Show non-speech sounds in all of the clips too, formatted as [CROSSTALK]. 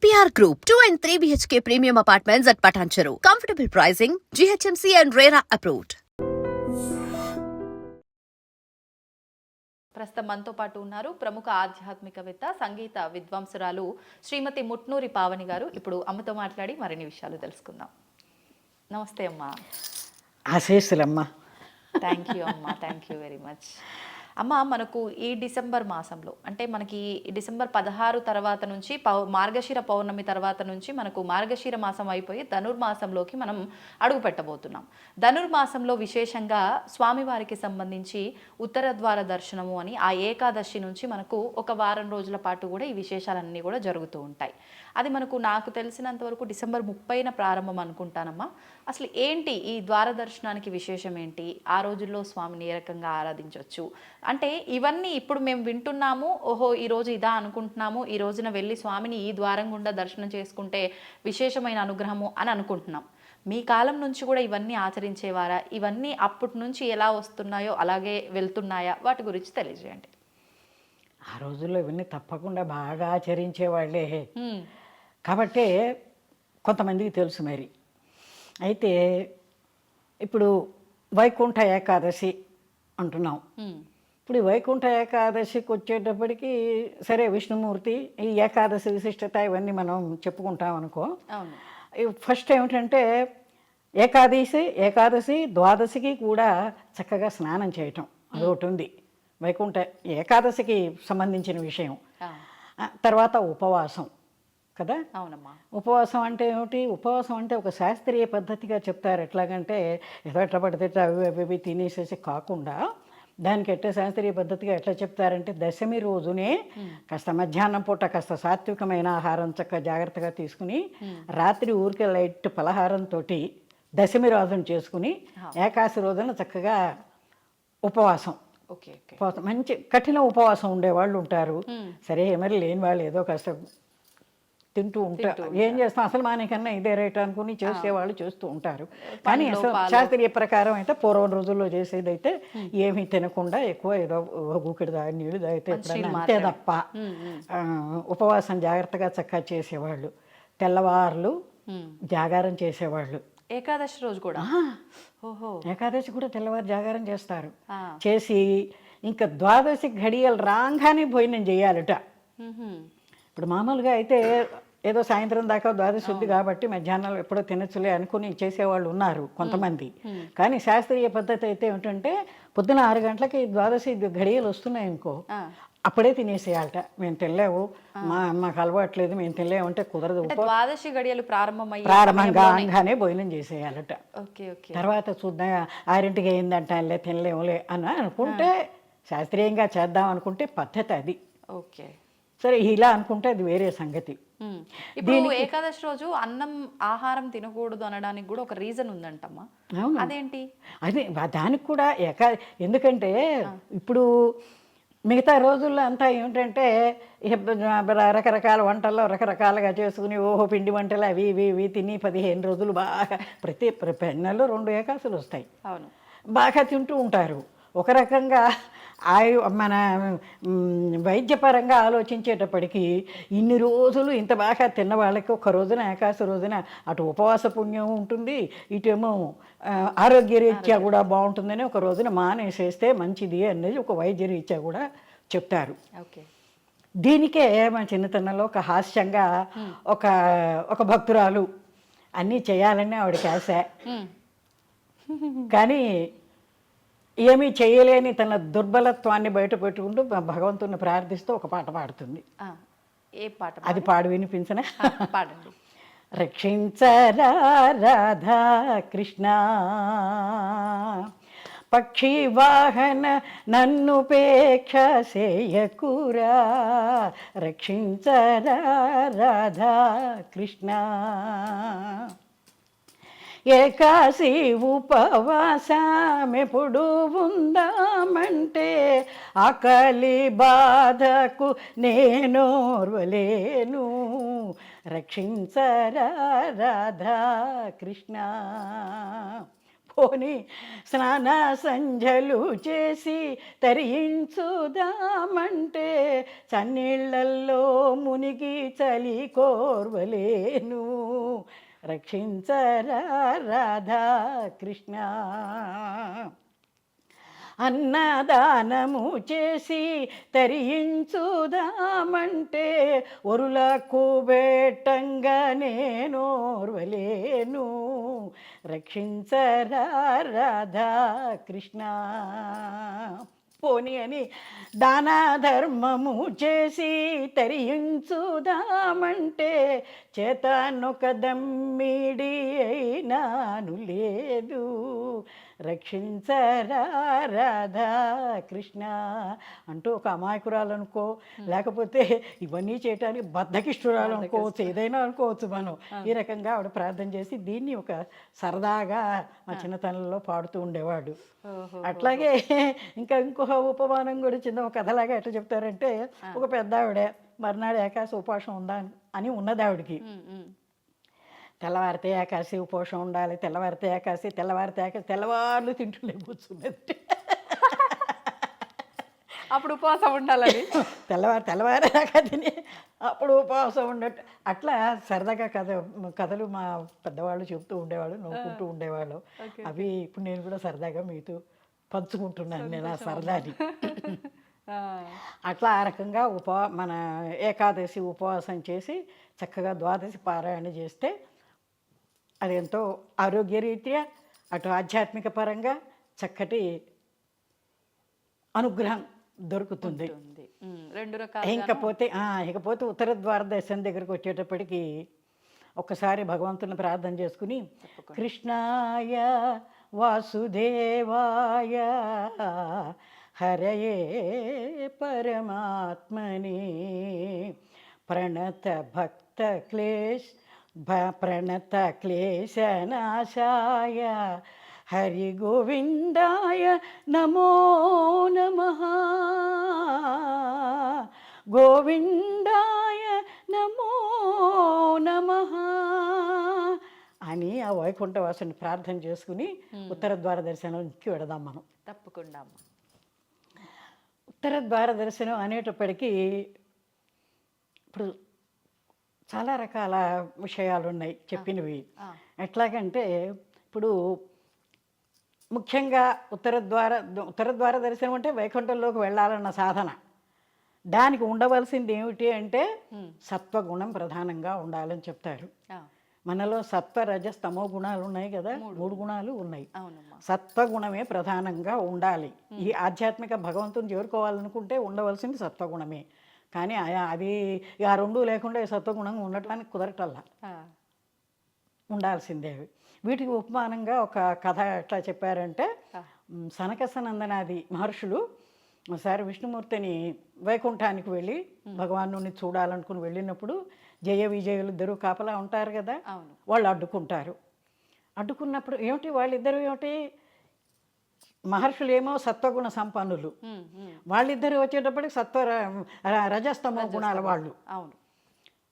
APR Group, 2 and 3 BHK premium apartments at Patancheru. Comfortable pricing, GHMC and RERA approved. ప్రస్తుతం మనతో పాటు ఉన్నారు ప్రముఖ ఆధ్యాత్మికవేత్త సంగీత విద్వాంసురాలు శ్రీమతి ముట్నూరి పావని గారు. ఇప్పుడు అమ్మతో మాట్లాడి మరిన్ని విషయాలు తెలుసుకుందాం. నమస్తే అమ్మా. ఆశీస్సులమ్మ. థ్యాంక్ యూ అమ్మా. థ్యాంక్ యూ వెరీ మచ్ అమ్మ మనకు ఈ డిసెంబర్ మాసంలో అంటే మనకి ఈ డిసెంబర్ పదహారు తర్వాత నుంచి పౌ మార్గశిర పౌర్ణమి తర్వాత నుంచి మనకు మార్గశిర మాసం అయిపోయి ధనుర్మాసంలోకి మనం అడుగు పెట్టబోతున్నాం. ధనుర్మాసంలో విశేషంగా స్వామివారికి సంబంధించి ఉత్తర ద్వార దర్శనము అని ఆ ఏకాదశి నుంచి మనకు ఒక వారం రోజుల పాటు కూడా ఈ విశేషాలన్నీ కూడా జరుగుతూ ఉంటాయి. అది మనకు నాకు తెలిసినంత వరకు డిసెంబర్ ముప్పైన ప్రారంభం అనుకుంటానమ్మా. అసలు ఏంటి ఈ ద్వార దర్శనానికి విశేషం ఏంటి? ఆ రోజుల్లో స్వామిని ఏ రకంగా ఆరాధించవచ్చు అంటే ఇవన్నీ ఇప్పుడు మేము వింటున్నాము ఓహో ఈ రోజు ఇదా అనుకుంటున్నాము ఈ రోజున వెళ్ళి స్వామిని ఈ ద్వారం గుండా దర్శనం చేసుకుంటే విశేషమైన అనుగ్రహము అని అనుకుంటున్నాం. మీ కాలం నుంచి కూడా ఇవన్నీ ఆచరించేవారా? ఇవన్నీ అప్పటి నుంచి ఎలా వస్తున్నాయో అలాగే వెళ్తున్నాయా? వాటి గురించి తెలియజేయండి. ఆ రోజుల్లో ఇవన్నీ తప్పకుండా బాగా ఆచరించేవాళ్ళే. కాబట్టే కొంతమందికి తెలుసు మరి. అయితే ఇప్పుడు వైకుంఠ ఏకాదశి అంటున్నాం. ఇప్పుడు ఈ వైకుంఠ ఏకాదశికి వచ్చేటప్పటికి సరే విష్ణుమూర్తి ఈ ఏకాదశి విశిష్టత ఇవన్నీ మనం చెప్పుకుంటాం అనుకో. ఫస్ట్ ఏమిటంటే ఏకాదశి ఏకాదశి ద్వాదశికి కూడా చక్కగా స్నానం చేయటం అదొకటి ఉంది. వైకుంఠ ఏకాదశికి సంబంధించిన విషయం. తర్వాత ఉపవాసం. కదా? అవునమ్మా. ఉపవాసం అంటే ఏమిటి? ఉపవాసం అంటే ఒక శాస్త్రీయ పద్ధతిగా చెప్తారు. ఎట్లాగంటే ఏదో ఎట్లా పడితే అవి అవి తినేసేసి కాకుండా దానికి ఎట్లా శాస్త్రీయ పద్ధతిగా ఎట్లా చెప్తారంటే దశమి రోజునే కాస్త మధ్యాహ్నం పూట కాస్త సాత్వికమైన ఆహారం చక్కగా జాగ్రత్తగా తీసుకుని రాత్రి ఊరికే లైట్ పలహారంతో దశమి రోజున చేసుకుని ఏకాశి రోజున చక్కగా ఉపవాసం. ఓకే మంచి కఠిన ఉపవాసం ఉండేవాళ్ళు ఉంటారు. సరే మరి లేని వాళ్ళు ఏదో కాస్త తింటూ ఉంటారు ఏం చేస్తాం అసలు మానేకన్నా ఇదే రేట్ అనుకుని చేసేవాళ్ళు చేస్తూ ఉంటారు. కానీ అసలు శాస్త్రీయ ప్రకారం అయితే పూర్వం రోజుల్లో చేసేది అయితే ఏమీ తినకుండా ఎక్కువ ఏదో గుక్కిడి దాగి నీళ్ళు ఎప్పుడైనా అంతే తప్ప. ఉపవాసం జాగ్రత్తగా చక్కగా చేసేవాళ్ళు. తెల్లవార్లు జాగారం చేసేవాళ్ళు. ఏకాదశి రోజు కూడా? ఓహో. ఏకాదశి కూడా తెల్లవారు జాగారం చేస్తారు. చేసి ఇంకా ద్వాదశి ఘడియలు రాగానే భోజనం చేయాలట. ఇప్పుడు మామూలుగా అయితే ఏదో సాయంత్రం దాకా ద్వాదశి ఉంది కాబట్టి మధ్యాహ్నం ఎప్పుడో తినచ్చులే అనుకుని చేసేవాళ్ళు ఉన్నారు కొంతమంది. కానీ శాస్త్రీయ పద్ధతి అయితే ఏమిటంటే పొద్దున ఆరు గంటలకి ద్వాదశి ఘడియలు వస్తున్నాయి అనుకో ఆ. అప్పుడే తినేసేయాలట. మేము తినలేవు. మా మాకు అలవాట్లేదు మేము తినలేము అంటే కుదరదు. ద్వాదశి గడియలు ప్రారంభమయ్యే ప్రారంభంగా భోజనం చేసేయాలట. తర్వాత చూద్దాం ఆరింటికి అయిందంటాలే తినలేములే అని అనుకుంటే శాస్త్రీయంగా చేద్దాం అనుకుంటే పద్ధతి అది. ఓకే. సరే ఇలా అనుకుంటే అది వేరే సంగతి. ఇప్పుడు ఏకాదశి రోజు అన్నం ఆహారం తినకూడదు అనడానికి కూడా ఒక రీజన్ ఉందంటమ్మా. అవును. అదేంటి? అదే దానికి కూడా ఏకా ఎందుకంటే ఇప్పుడు మిగతా రోజుల్లో అంతా ఏమిటంటే రకరకాల వంటల్లో రకరకాలుగా చేసుకుని ఓహో పిండి వంటలు అవి ఇవి ఇవి తిని పదిహేను రోజులు బాగా ప్రతి ప్ర- నెలలో రెండు ఏకాసులు వస్తాయి. అవును. బాగా తింటూ ఉంటారు. ఒక రకంగా ఆయు మన వైద్యపరంగా ఆలోచించేటప్పటికి ఇన్ని రోజులు ఇంత బాగా తిన్న వాళ్ళకి ఒక రోజున ఏకాశి రోజున అటు ఉపవాస పుణ్యం ఉంటుంది ఇటేమో ఆ, ఆరోగ్యరీత్యా కూడా బాగుంటుందని ఒక రోజున మానేసేస్తే మంచిది అనేది ఒక వైద్యరీత్యా కూడా చెప్తారు. ఓకే. దీనికే మా చిన్నతనంలో ఒక హాస్యంగా ఒక ఒక భక్తురాలు అన్నీ చేయాలని ఆవిడకి ఆశ. కానీ ఏమీ చేయలేని తన దుర్బలత్వాన్ని బయట పెట్టుకుంటూ భగవంతుని ప్రార్థిస్తూ ఒక పాట పాడుతుంది. ఏ పాట అది పాడు వినిపించిన? పాడండి. రక్షించరా రాధా కృష్ణ. పక్షి వాహన నన్ను పేక్ష సేయకురా. రక్షించరా రాధా కృష్ణ. ఏకాశి ఉపవాసమెప్పుడు ఉందామంటే ఆకలి బాధకు నేనోర్వలేను. రక్షించరా రాధా కృష్ణ పోని స్నాన సంధ్యలు చేసి తరించుదామంటే చన్నీళ్ళల్లో మునిగి చలి కోర్వలేను. రక్షించరా రాధా కృష్ణ అన్నదానము చేసి తరించుదామంటే ఒరులకు బెట్టంగా నేనోర్వలేను. రక్షించరా రాధా కృష్ణ పోని అని దానా ధర్మము చేసి తరించుదామంటే చేతనొక దమ్మిడి అయినాను లేదు. రక్షించరా రాధా కృష్ణ అంటూ ఒక అమాయకురాలు అనుకో లేకపోతే ఇవన్నీ చేయటానికి బద్దకిష్టురాలు అనుకోవచ్చు ఏదైనా అనుకోవచ్చు మనం. ఈ రకంగా ఆవిడ ప్రార్థన చేసి దీన్ని ఒక సరదాగా మా చిన్నతనంలో పాడుతూ ఉండేవాడు. అట్లాగే ఇంకా ఇంకొక ఉపమానం కూడా చిన్న ఒక కథలాగా ఎట్లా చెప్తారంటే ఒక పెద్ద ఆవిడ మర్నాడు ఏకాశి ఉపవాసం ఉందా అని- ఉన్నది ఆవిడకి. తెల్లవారితే ఏకాశి ఉపవాసం ఉండాలి తెల్లవారితే ఏకాశి తెల్లవారితే ఏకాశి తెల్లవార్లు తింటుండే కూర్చున్నది అప్పుడు ఉపవాసం ఉండాలని. తెల్లవారు తెల్లవారాక తిని అప్పుడు ఉపవాసం ఉండట్టు అట్లా సరదాగా కథ కథలు మా పెద్దవాళ్ళు చెప్తూ ఉండేవాళ్ళు నవ్వుకుంటూ ఉండేవాళ్ళు. అవి ఇప్పుడు నేను కూడా సరదాగా మీతో పంచుకుంటున్నాను నేను ఆ సరదాని. అట్లా ఆ రకంగా ఉపా మన ఏకాదశి ఉపవాసం చేసి చక్కగా ద్వాదశి పారాయణ చేస్తే అది ఎంతో ఆరోగ్యరీత్యా అటు ఆధ్యాత్మిక పరంగా చక్కటి అనుగ్రహం దొరుకుతుంది. రెండు రకాల ఇంకపోతే ఆ, ఇకపోతే ఉత్తర ద్వార దర్శనం దగ్గరికి వచ్చేటప్పటికి ఒక్కసారి భగవంతుని ప్రార్థన చేసుకుని కృష్ణాయ వాసుదేవాయ హరయే పరమాత్మని ప్రణత భక్త క్లేశ ప్రణత క్లేశనాశాయ హరి గోవిందాయ నమో నమః. గోవిందాయ నమో నమః. అని ఆ వైకుంఠవాసుని ప్రార్థన చేసుకుని ఉత్తర ద్వార దర్శనంకి వెడదాం మనం. తప్పకుండా ఉత్తర ద్వార దర్శనం అనేటప్పటికీ ఇప్పుడు చాలా రకాల విషయాలు ఉన్నాయి చెప్పినవి. ఎట్లాగంటే ఇప్పుడు ముఖ్యంగా ఉత్తర ద్వార ఉత్తర ద్వార దర్శనం అంటే వైకుంఠంలోకి వెళ్ళాలన్న సాధన. దానికి ఉండవలసింది ఏమిటి అంటే సత్వగుణం ప్రధానంగా ఉండాలని చెప్తారు. మనలో సత్వ రజస్ తమో గుణాలు ఉన్నాయి కదా? మూడు. గుణాలు ఉన్నాయి. సత్వగుణమే ప్రధానంగా ఉండాలి. ఈ ఆధ్యాత్మిక భగవంతుని చేరుకోవాలనుకుంటే ఉండవలసింది సత్వగుణమే. కానీ ఆ- అది ఆ రెండు లేకుండా ఈ సత్వగుణం ఉండటానికి కుదరటల్లా. ఉండాల్సిందే వీటికి ఉపమానంగా ఒక కథ ఎట్లా చెప్పారంటే మ్, సనక సనందనాది మహర్షులు ఒకసారి విష్ణుమూర్తిని వైకుంఠానికి వెళ్ళి భగవాను చూడాలనుకుని వెళ్ళినప్పుడు జయ విజయులు ఇద్దరు కాపలా ఉంటారు కదా వాళ్ళు అడ్డుకుంటారు. అడ్డుకున్నప్పుడు ఏమిటి వాళ్ళిద్దరు ఏమిటి? మహర్షులు ఏమో సత్వగుణ సంపన్నులు. వాళ్ళిద్దరు వచ్చేటప్పటికి సత్వ రజస్తమో గుణాల వాళ్ళు. అవును.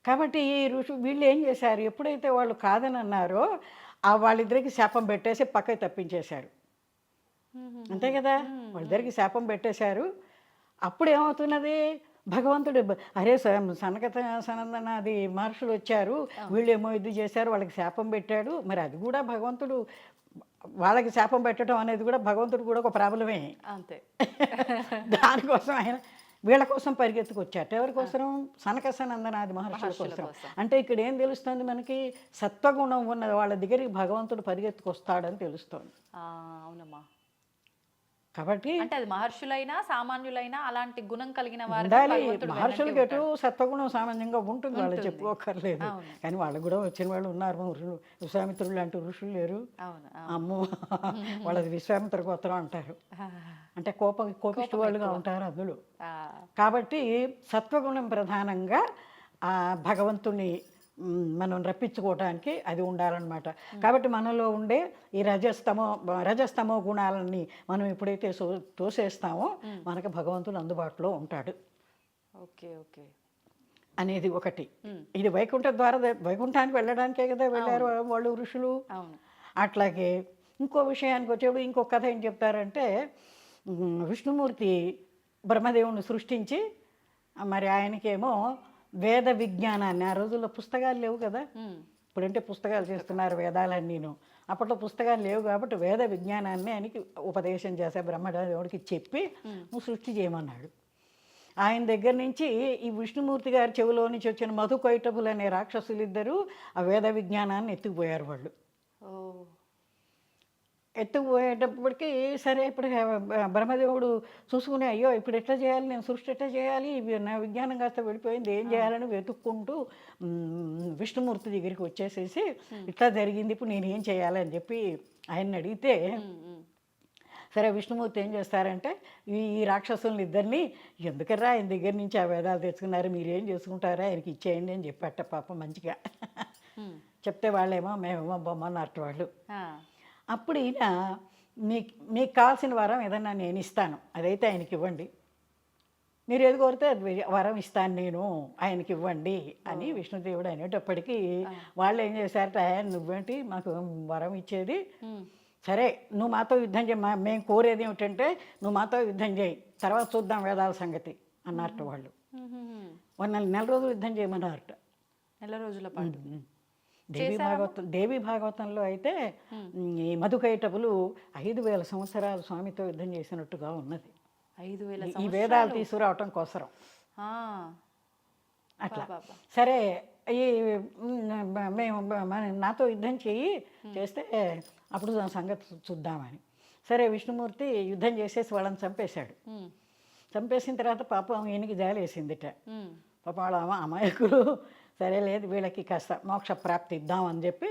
కాబట్టి ఈ ఋషు వీళ్ళు ఏం చేశారు? ఎప్పుడైతే వాళ్ళు కాదని అన్నారో ఆ వాళ్ళిద్దరికి శాపం పెట్టేసి పక్కకి తప్పించేశారు. అంతే కదా? వాళ్ళిద్దరికి శాపం పెట్టేశారు. అప్పుడు ఏమవుతున్నది? భగవంతుడు అరే సనకత సనందనాది మహర్షులు వచ్చారు. వీళ్ళేమో ఇది చేశారు వాళ్ళకి శాపం పెట్టాడు. మరి అది కూడా భగవంతుడు వాళ్ళకి శాపం పెట్టడం అనేది కూడా భగవంతుడు కూడా ఒక ప్రాబ్లమే. అంతే. దానికోసం ఆయన వీళ్ళ కోసం పరిగెత్తుకొచ్చాట ఎవరి కోసం? సనక సనందనాది మహర్షుల కోసం. అంటే ఇక్కడ ఏం తెలుస్తుంది మనకి? సత్వగుణం ఉన్న వాళ్ళ దగ్గరికి భగవంతుడు పరిగెత్తుకొస్తాడని తెలుస్తోంది. ఆ, అవునమ్మా. కాబట్టి అంటే అది మహర్షులైనా సామాన్యులైనా అలాంటి గుణం కలిగిన భగవంతుడు మహర్షులకి ఎటు సత్వగుణం సామాన్యంగా ఉంటుంది వాళ్ళు చెప్పుకోకర్లేదు కానీ వాళ్ళు కూడా వచ్చిన వాళ్ళు ఉన్నారు. విశ్వామిత్రులు లాంటి ఋషులు లేరు. అమ్మో [LAUGHS] వాళ్ళది విశ్వామిత్ర గోత్రం అంటారు. అంటే కోప కోపిష్టి వాళ్ళుగా ఉంటారు అందులో. కాబట్టి సత్వగుణం ప్రధానంగా ఆ భగవంతుని మనం రప్పించుకోవటానికి అది ఉండాలన్నమాట. కాబట్టి మనలో ఉండే ఈ రజస్తమో రజస్తమో గుణాలని మనం ఎప్పుడైతే తోసేస్తామో మనకు భగవంతుడు అందుబాటులో ఉంటాడు. Okay okay. అనేది ఒకటి. ఇది వైకుంఠ ద్వారా వైకుంఠానికి వెళ్ళడానికే కదా వెళ్ళారు వాళ్ళు ఋషులు? అట్లాగే ఇంకో విషయానికి వచ్చేప్పుడు ఇంకో కథ ఏం చెప్తారంటే విష్ణుమూర్తి బ్రహ్మదేవుని సృష్టించి మరి ఆయనకేమో వేద విజ్ఞానాన్ని ఆ రోజుల్లో పుస్తకాలు లేవు కదా. ఇప్పుడంటే పుస్తకాలు చేస్తున్నారు వేదాలన్నీను. అప్పట్లో పుస్తకాలు లేవు కాబట్టి వేద విజ్ఞానాన్ని ఆయనకి ఉపదేశం చేసే బ్రహ్మదేవుడికి చెప్పి నువ్వు సృష్టి చేయమన్నాడు. ఆయన దగ్గర నుంచి ఈ విష్ణుమూర్తి గారి చెవిలో నుంచి వచ్చిన మధుకైటపులు అనే రాక్షసులిద్దరూ ఆ వేద విజ్ఞానాన్ని ఎత్తుకుపోయారు వాళ్ళు. ఎత్తుకుపోయేటప్పటికి సరే ఇప్పుడు బ్రహ్మదేవుడు చూసుకుని అయ్యో ఇప్పుడు ఎట్లా చేయాలి? నేను సృష్టి ఎట్లా చేయాలి? నా విజ్ఞానం కాస్త వెళ్ళిపోయింది. ఏం చేయాలని వెతుక్కుంటూ విష్ణుమూర్తి దగ్గరికి వచ్చేసేసి ఇట్లా జరిగింది. ఇప్పుడు నేను ఏం చేయాలి? అని చెప్పి ఆయన్ని అడిగితే. సరే విష్ణుమూర్తి ఏం చేస్తారంటే ఈ ఈ రాక్షసుల్ని ఇద్దరిని ఎందుకర్రా ఆయన దగ్గర నుంచి ఆ వేదాలు తెచ్చుకున్నారు? మీరు ఏం చేసుకుంటారా? ఆయనకి ఇచ్చేయండి అని చెప్పాట పాపం మంచిగా. చెప్తే వాళ్ళేమో మేమేమో బొమ్మన్నట్టు వాళ్ళు. ఆ. అప్పుడు ఈయన మీకు మీకు కావాల్సిన వరం ఏదన్నా నేను ఇస్తాను. అదైతే ఆయనకి ఇవ్వండి. మీరు ఏది కోరితే అది వరం ఇస్తాను నేను ఆయనకి ఇవ్వండి అని విష్ణుదేవుడు అనేటప్పటికీ వాళ్ళు ఏం చేశారట "ఏ, నువ్వేంటి మాకు వరం ఇచ్చేది. సరే నువ్వు మాతో యుద్ధం చేయి. మా- మేము కోరేది ఏమిటంటే నువ్వు మాతో యుద్ధం చేయి. తర్వాత చూద్దాం వేదాల సంగతి అన్నారట వాళ్ళు. నెల నెల రోజులు యుద్ధం చేయమన్నారట. నెల రోజుల పాటు. దేవి భాగవతం దేవి భాగవతంలో అయితే ఈ మధుకైటపులు ఐదు వేల సంవత్సరాలు స్వామితో యుద్ధం చేసినట్టుగా ఉన్నది. ఐదు వేల ఈ వేదాలు తీసుకురావటం కోసరం. అట్లా. సరే ఈ మేము మన నాతో యుద్ధం చెయ్యి చేస్తే అప్పుడు దాని సంగతి చూద్దామని. సరే విష్ణుమూర్తి యుద్ధం చేసేసి వాళ్ళని చంపేశాడు. చంపేసిన తర్వాత పాపం ఈయనకి జాలేసిందిట. పాపం వాళ్ళ అమ్మ అమాయకులు సరే లేదు వీళ్ళకి కాస్త మోక్ష ప్రాప్తి ఇద్దామని చెప్పి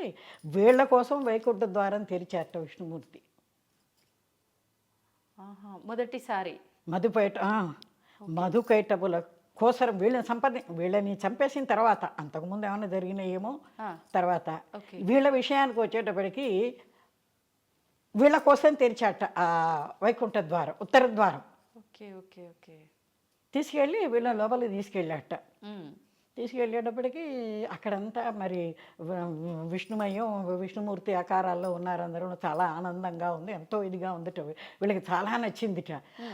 వీళ్ళ కోసం వైకుంఠ ద్వారం తెరిచారట విష్ణుమూర్తి. మొదటిసారి మధుపేట ఆ, మధుకైటపుల కోసరం వీళ్ళని సంపద వీళ్ళని చంపేసిన తర్వాత అంతకుముందు ఏమైనా జరిగినాయేమో. తర్వాత. వీళ్ళ విషయానికి వచ్చేటప్పటికి వీళ్ళ కోసం తెరిచాట ఆ వైకుంఠ ద్వారం ఉత్తర ద్వారం ఓకే ఓకే ఓకే తీసుకెళ్ళి వీళ్ళ లోపలికి తీసుకెళ్ళాట. తీసుకెళ్ళేటప్పటికి అక్కడంతా మరి విష్ణుమయం విష్ణుమూర్తి ఆకారాల్లో ఉన్నారు అందరూ చాలా ఆనందంగా ఉంది ఎంతో ఇదిగా ఉందిట. వీళ్ళకి చాలా నచ్చిందిట.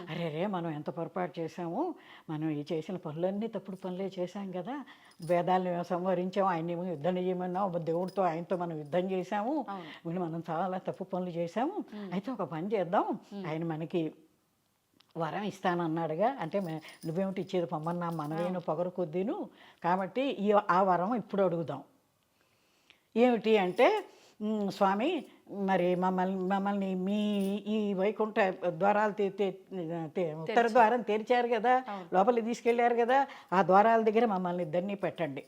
అరే రే మనం ఎంత పొరపాటు చేసాము మనం ఈ చేసిన పనులన్నీ తప్పుడు పనులే చేశాం కదా. వేదాలను సంవరించాం ఆయన్ని ఏమో యుద్ధం చేయమన్నాం దేవుడితో ఆయనతో మనం యుద్ధం చేశాము. వీళ్ళు మనం చాలా తప్పు పనులు చేశాము. అయితే ఒక పని చేద్దాం. ఆయన మనకి వరం ఇస్తానన్నాడుగా. అంటే నువ్వేమిటి ఇచ్చేది పొమ్మన్నా మనవేను పొగరు కొద్దీను. కాబట్టి ఈ ఆ వరం ఇప్పుడు అడుగుదాం. ఏమిటి అంటే "ఉమ్, స్వామి మరి మమ్మల్ని మమ్మల్ని మీ ఈ వైకుంఠ ద్వారాలు ఉత్తర ద్వారం తెరిచారు కదా. లోపలికి తీసుకెళ్ళారు కదా. ఆ ద్వారాల దగ్గర మమ్మల్ని ఇద్దరిని పెట్టండి.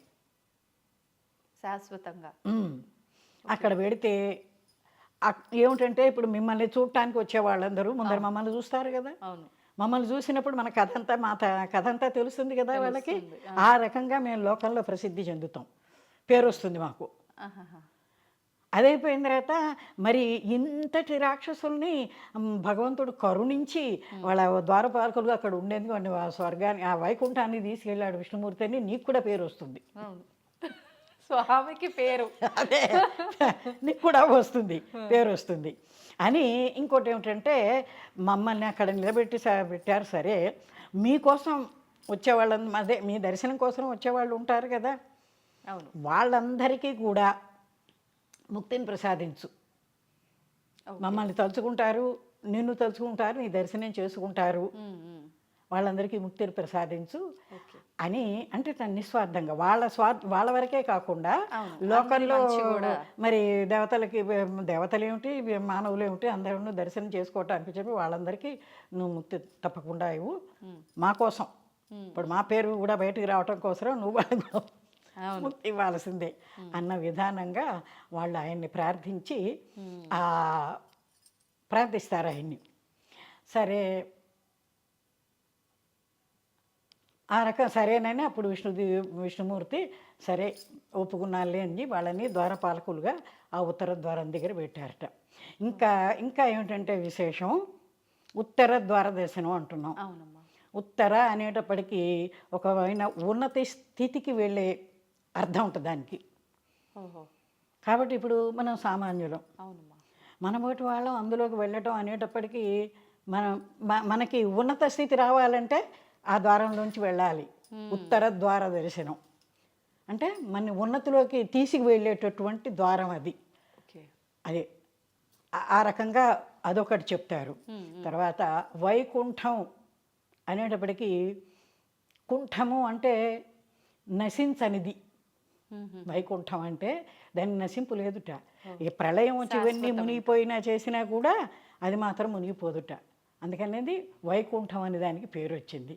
శాశ్వతంగా. అక్కడ పెడితే ఏమిటంటే ఇప్పుడు మిమ్మల్ని చూడటానికి వచ్చే వాళ్ళందరూ ముందర మమ్మల్ని చూస్తారు కదా. అవును. మమ్మల్ని చూసినప్పుడు మన కథ అంతా మా కథ అంతా తెలుస్తుంది కదా వాళ్ళకి? ఆ రకంగా మేము లోకంలో ప్రసిద్ధి చెందుతాం. పేరు వస్తుంది మాకు. అదైపోయిన తర్వాత మరి ఇంతటి రాక్షసుల్ని భగవంతుడు కరుణించి వాళ్ళ ద్వారపాలకులు అక్కడ ఉండేందుకు స్వర్గాన్ని ఆ వైకుంఠాన్ని తీసుకెళ్ళాడు విష్ణుమూర్తి అని నీకు కూడా పేరు వస్తుంది స్వామికి పేరు. [LAUGHS] అదే. నీకు కూడా వస్తుంది [LAUGHS] పేరు వస్తుంది. అని ఇంకోటి ఏమిటంటే మమ్మల్ని అక్కడ నిలబెట్టి పెట్టారు సరే మీకోసం వచ్చేవాళ్ళని అదే మీ దర్శనం కోసం వచ్చేవాళ్ళు ఉంటారు కదా. అవును. వాళ్ళందరికీ కూడా ముక్తిని ప్రసాదించు. మమ్మల్ని తలుచుకుంటారు నిన్ను తలుచుకుంటారు నీ దర్శనం చేసుకుంటారు. వాళ్ళందరికీ ముక్తిని ప్రసాదించు. అని అంటే తను నిస్వార్థంగా వాళ్ళ స్వార్థ వాళ్ళ వరకే కాకుండా. లోకంలో. మరి దేవతలకి దేవతలు ఏమిటి మానవులు ఏమిటి అందరూ దర్శనం చేసుకోవటానికి చెప్పి వాళ్ళందరికీ నువ్వు ముక్తి తప్పకుండా ఇవ్వు. మా కోసం. ఇప్పుడు మా పేరు కూడా బయటికి రావటం కోసం నువ్వు ముక్తి ఇవ్వాల్సిందే అన్న విధానంగా వాళ్ళు ఆయన్ని ప్రార్థించి ఆ ప్రార్థిస్తారు ఆయన్ని. సరే ఆ రకం సరేనని అప్పుడు విష్ణుది విష్ణుమూర్తి సరే ఒప్పుకున్నాలే అని వాళ్ళని ద్వారపాలకులుగా ఆ ఉత్తర ద్వారం దగ్గర పెట్టారట. ఇంకా ఇంకా ఏమిటంటే విశేషం? ఉత్తర ద్వార దర్శనం అంటున్నాం. అవునమ్మా. ఉత్తర అనేటప్పటికీ ఒకమైన ఉన్నత స్థితికి వెళ్ళే అర్థం ఉంటుంది దానికి. కాబట్టి ఇప్పుడు మనం సామాన్యులం. అవునమ్మా. మనబోటి వాళ్ళం అందులోకి వెళ్ళటం అనేటప్పటికీ మనం మనకి ఉన్నత స్థితి రావాలంటే ఆ ద్వారంలోంచి వెళ్ళాలి. ఉత్తర ద్వార దర్శనం. అంటే మన ఉన్నతిలోకి తీసుకు వెళ్ళేటటువంటి ద్వారం అది. అదే. ఆ- ఆ రకంగా అదొకటి చెప్తారు. తర్వాత వైకుంఠం అనేటప్పటికీ కుంఠము అంటే నశించనిది. వైకుంఠం అంటే దాన్ని నశింపు లేదుట. ఈ ప్రళయం వచ్చి ఇవన్నీ మునిగిపోయినా చేసినా కూడా అది మాత్రం మునిగిపోదుట. అందుకనేది వైకుంఠం అనే దానికి పేరు వచ్చింది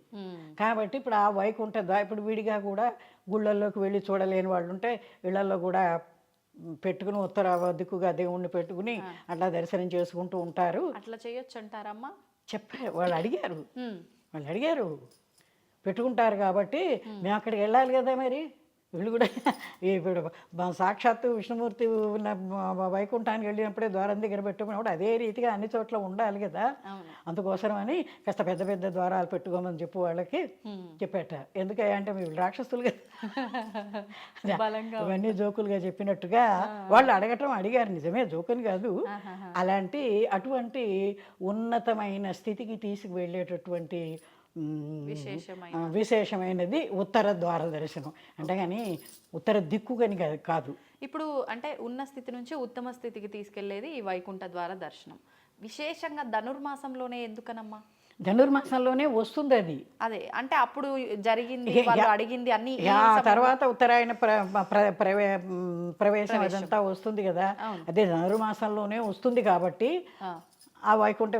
కాబట్టి ఇప్పుడు ఆ వైకుంఠ ఇప్పుడు విడిగా కూడా గుళ్ళల్లోకి వెళ్ళి చూడలేని వాళ్ళు ఉంటే ఇళ్ళలో కూడా పెట్టుకుని ఉత్తర దిక్కుగా దేవుణ్ణి పెట్టుకుని అట్లా దర్శనం చేసుకుంటూ ఉంటారు. అట్లా చేయొచ్చు అంటారమ్మా చెప్పారు వాళ్ళు అడిగారు. వాళ్ళు అడిగారు. పెట్టుకుంటారు కాబట్టి మేము అక్కడికి వెళ్ళాలి కదా మరి? వీళ్ళు కూడా ఇప్పుడు మా సాక్షాత్తు విష్ణుమూర్తి ఉన్న వైకుంఠానికి వెళ్ళినప్పుడే ద్వారం దగ్గర పెట్టుకున్నప్పుడు అదే రీతిగా అన్ని చోట్ల ఉండాలి కదా. అవును. అందుకోసమని కాస్త పెద్ద పెద్ద ద్వారాలు పెట్టుకోమని చెప్పు వాళ్ళకి చెప్పేట. ఎందుకంటే మీరు రాక్షసులు కదా. [LAUGHS] ఇవన్నీ జోకులుగా చెప్పినట్టుగా వాళ్ళు అడగటం అడిగారు. నిజమే జోకుని కాదు. అలాంటి అటువంటి ఉన్నతమైన స్థితికి తీసుకువెళ్ళేటటువంటి మ్, విశేషమైనది ఉత్తర ద్వార దర్శనం. అంటే కానీ ఉత్తర దిక్కు అని కాదు- ఇప్పుడు అంటే ఉన్న స్థితి నుంచి ఉత్తమ స్థితికి తీసుకెళ్ళేది ఈ వైకుంఠ ద్వార దర్శనం. విశేషంగా ధనుర్మాసంలోనే ఎందుకనమ్మా? ధనుర్మాసంలోనే వస్తుంది అది అదే అంటే అప్పుడు జరిగింది అడిగింది అన్ని తర్వాత ఉత్తరాయణ ప్రవేశం అదంతా వస్తుంది కదా. అదే ధనుర్మాసంలోనే వస్తుంది కాబట్టి ఆ. వైకుంఠ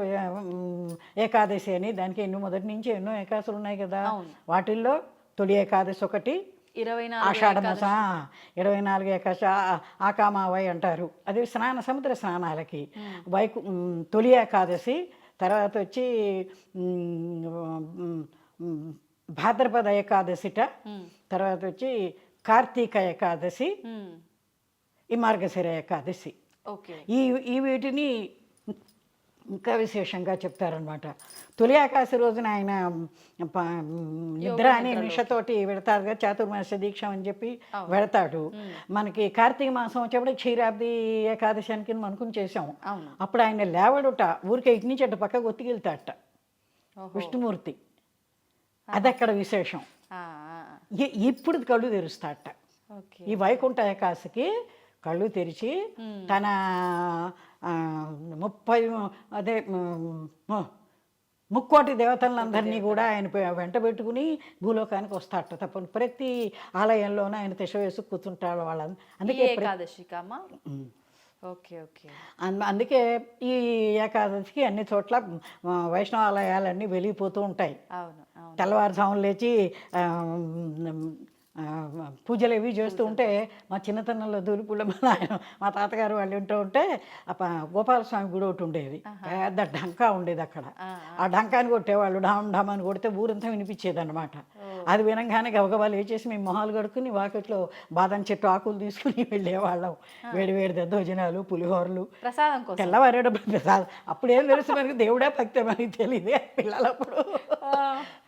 ఏకాదశి అని దానికి ఎన్నో మొదటి నుంచి ఎన్నో ఏకాదశులు ఉన్నాయి కదా. వాటిల్లో తొలి ఏకాదశి ఒకటి ఇరవై నాలుగు ఆషాఢ మాస ఇరవై నాలుగు ఏకాదశి ఆ- ఆకామావై అంటారు. అది స్నాన సముద్ర స్నానాలకి. వైకు తొలి ఏకాదశి తర్వాత వచ్చి భాద్రపద ఏకాదశిట తర్వాత వచ్చి కార్తీక ఏకాదశి ఈ మార్గశిర ఏకాదశి. ఓకే. ఈ ఈ వీటిని ఇంకా విశేషంగా చెప్తారనమాట తొలి ఆకాశ రోజున ఆయన నిద్ర అని నిషతోటి పెడతారు కదా చాతుర్మాస దీక్ష అని చెప్పి పెడతాడు. మనకి కార్తీక మాసం వచ్చేప్పుడు క్షీరాబ్ది ఏకాదశి అని కింద అనుకుని చేసాం. అప్పుడు ఆయన లేవడుట ఊరికే ఇటు నుంచి అటు పక్కకు ఒత్తికెళ్తాడట. ఓహో. విష్ణుమూర్తి. అదక్కడ విశేషం. ఇప్పుడు కళ్ళు తెరుస్తాడట. ఓకే. ఈ వైకుంఠ ఏకాదశికి కళ్ళు తెరిచి తన ముప్పై అదే ముక్కోటి దేవతలందరినీ కూడా ఆయన వెంట పెట్టుకుని భూలోకానికి వస్తాడట తప్ప ప్రతి ఆలయంలోనూ ఆయన తిష వేసి కూర్చుంటాడు వాళ్ళ అందుకే ఏకాదశికమ్మా ఓకే ఓకే. అందుకే ఈ ఏకాదశికి అన్ని చోట్ల ఆ, వైష్ణవాలయాలన్నీ వెలిగిపోతూ ఉంటాయి. అవును తెల్లవారుజామున లేచి పూజలు ఇవి చేస్తూ ఉంటే మా చిన్నతనంలో దూలిపుళ్ళ మా నాయన మా తాతగారు వాళ్ళు వింటూ ఉంటే ఆ గోపాలస్వామి గుడి ఒకటి ఉండేది. పెద్ద డంకా ఉండేది అక్కడ. ఆ డంకాని కొట్టేవాళ్ళు డామ్ డామ్ అని కొడితే ఊరంతా వినిపించేది అనమాట అది వినంగానే గబగబా లేచేసి మేము మొహాలు కడుక్కుని వాకిట్లో బాదం చెట్టు ఆకులు తీసుకుని వెళ్ళేవాళ్ళం. వేడి వేడి దద్దోజనాలు పులిహోరలు. ప్రసాదం కోసం. తెల్లవారేటప్పుడు ప్రసాదం. అప్పుడేం తెలుసు మనకి? దేవుడే భక్తి మనకి తెలియదే పిల్లలప్పుడు.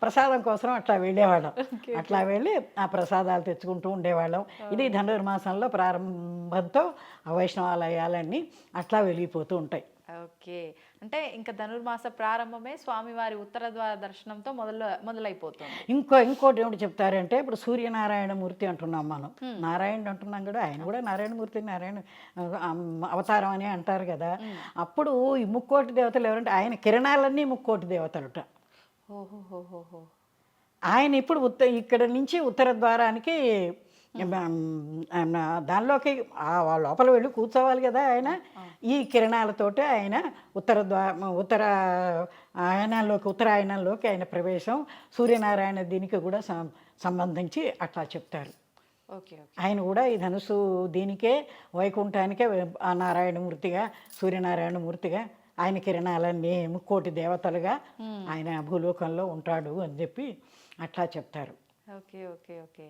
ప్రసాదం కోసం అట్లా వెళ్ళేవాళ్ళం. అట్లా వెళ్ళి ఆ ప్రసాదాలు తెచ్చుకుంటూ ఉండేవాళ్ళం. ఇది ధనుర్మాసంలో ప్రారంభంతో ఆ వైష్ణవాలయాలన్నీ అట్లా వెళ్ళిపోతూ ఉంటాయి. ఓకే. అంటే ఇంకా ధనుర్మాస ప్రారంభమే స్వామివారి ఉత్తర ద్వార దర్శనంతో మొదలు మొదలైపోతుంది. ఇంకో ఇంకోటి ఏమిటి చెప్తారంటే ఇప్పుడు సూర్యనారాయణ మూర్తి అంటున్నాం మనం. నారాయణుడు అంటున్నాం కూడా ఆయన కూడా నారాయణమూర్తి నారాయణ అవతారం అని అంటారు కదా. అప్పుడు ఈ ముక్కోటి దేవతలు ఎవరంటే ఆయన కిరణాలన్నీ ముక్కోటి దేవతలుట. ఓహోహోహోహో. ఆయన ఇప్పుడు ఉత్త ఇక్కడ నుంచి ఉత్తర ద్వారానికి దానిలోకి ఆ లోపల వెళ్ళి కూర్చోవాలి కదా ఆయన. ఈ కిరణాలతోటి ఆయన ఉత్తర ద్వా ఉత్తర ఆయనంలోకి ఉత్తరాయణంలోకి ఆయన ప్రవేశం సూర్యనారాయణ దీనికి కూడా సంబంధించి అట్లా చెప్తారు. ఆయన కూడా ఈ ధనుసు దీనికే వైకుంఠానికే ఆ నారాయణమూర్తిగా సూర్యనారాయణమూర్తిగా ఆయన కిరణాలన్నీ ముక్కోటి దేవతలుగా ఆయన భూలోకంలో ఉంటాడు అని చెప్పి అట్లా చెప్తారు. Okay okay okay.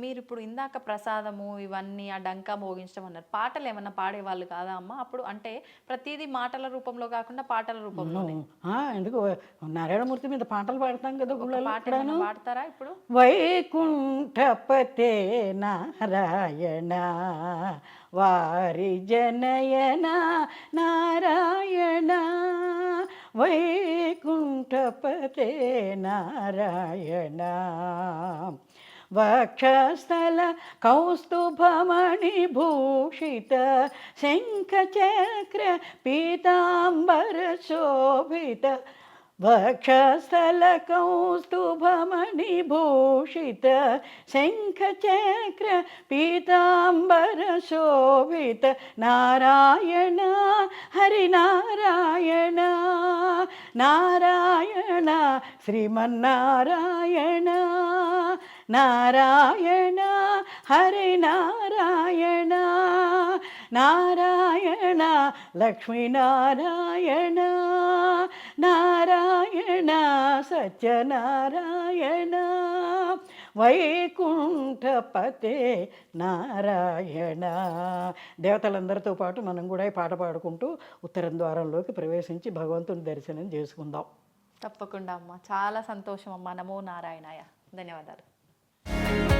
మీరు ఇప్పుడు ఇందాక ప్రసాదము ఇవన్నీ ఆ డంకా మోగించడం అన్నారు. పాటలు ఏమన్నా పాడేవాళ్ళు కాదా అమ్మ? అప్పుడు అంటే ప్రతిదీ మాటల రూపంలో కాకుండా పాటల రూపంలో ఎందుకు? నారాయణమూర్తి మీద పాటలు పాడతాం కదా గుళ్ళలో పాట ఏమైనా పాడతారా ఇప్పుడు? వైకుంఠపతే నారాయణ వారి జనయన నారాయణ వైకుంఠపతే నారాయణ. వక్షస్థల కౌస్తుభమణి భూషిత శంఖచక్ర పీతాంబర శోభిత. వక్షస్థల కౌస్తుభమణి భూషిత శంఖచక్ర పీతాంబర శోభిత. నారాయణ హరినారాయణ నారాయణ హరి నారాయణ నారాయణ లక్ష్మీనారాయణ నారాయణ సత్యనారాయణ వైకుంఠపతే నారాయణ. దేవతలందరితో పాటు మనం కూడా ఈ పాట పాడుకుంటూ ఉత్తరం ద్వారంలోకి ప్రవేశించి భగవంతుని దర్శనం చేసుకుందాం. తప్పకుండా అమ్మ. చాలా సంతోషం అమ్మ. నమో నారాయణాయ. ధన్యవాదాలు. Bye.